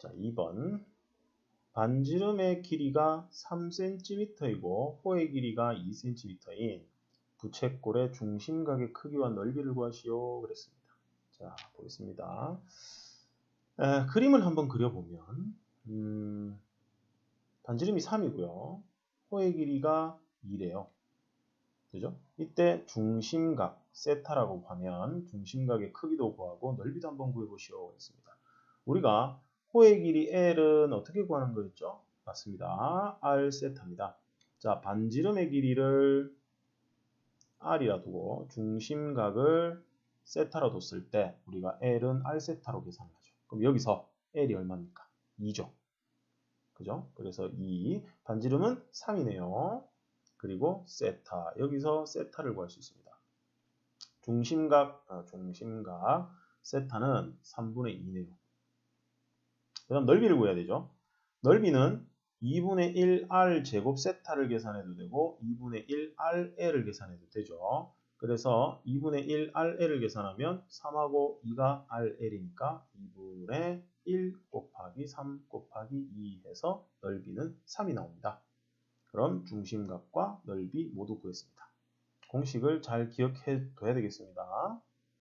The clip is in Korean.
자, 2번. 반지름의 길이가 3cm이고 호의 길이가 2cm인 부채꼴의 중심각의 크기와 넓이를 구하시오 그랬습니다. 자 보겠습니다. 에, 그림을 한번 그려보면 음, 반지름이 3이고요. 호의 길이가 2래요. 그죠? 이때 중심각 세타라고 하면 중심각의 크기도 구하고 넓이도 한번 구해보시오 그랬습니다. 우리가 호의 길이 L은 어떻게 구하는 거였죠? 맞습니다. R 세타입니다. 자, 반지름의 길이를 R이라 두고 중심각을 세타로 뒀을 때 우리가 L은 R 세타로 계산하죠. 그럼 여기서 L이 얼마입니까? 2죠. 그죠? 그래서 2, 반지름은 3이네요. 그리고 세타, 여기서 세타를 구할 수 있습니다. 중심각, 아, 중심각 세타는 3분의 2네요. 그 다음 넓이를 구해야 되죠. 넓이는 2분의 1r 제곱 세타를 계산해도 되고 2분의 1rl을 계산해도 되죠. 그래서 2분의 1rl을 계산하면 3하고 2가 rl이니까 2분의 1 곱하기 3 곱하기 2 해서 넓이는 3이 나옵니다. 그럼 중심각과 넓이 모두 구했습니다. 공식을 잘 기억해 둬야 되겠습니다.